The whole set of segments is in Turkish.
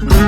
Bye.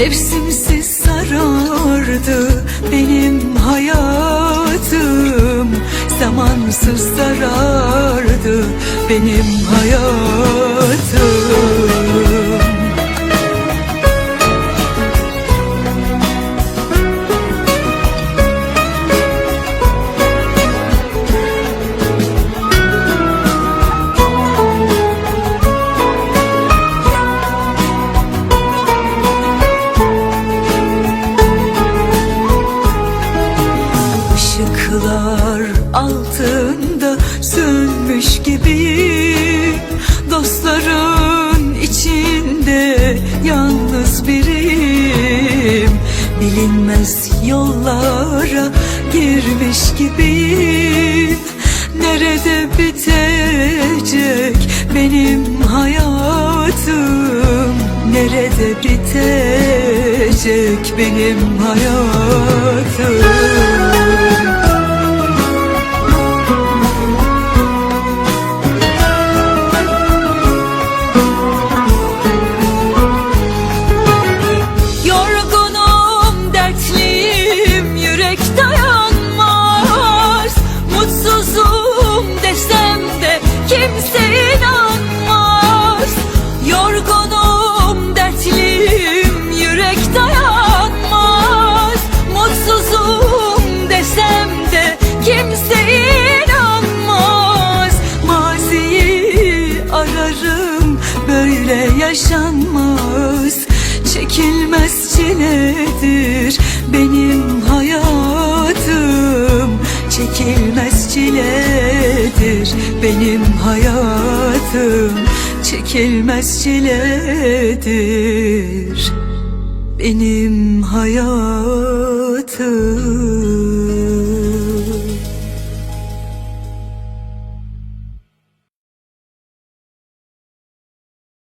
Mevsimsiz sarardı benim hayatım. Zamansız sarardı benim hayatım Bilinmez yollara girmiş gibi. Nerede bitecek benim hayatım? Nerede bitecek benim hayatım böyle yaşanmaz. Çekilmez çiledir benim hayatım. Çekilmez çiledir benim hayatım. Çekilmez çiledir benim hayatım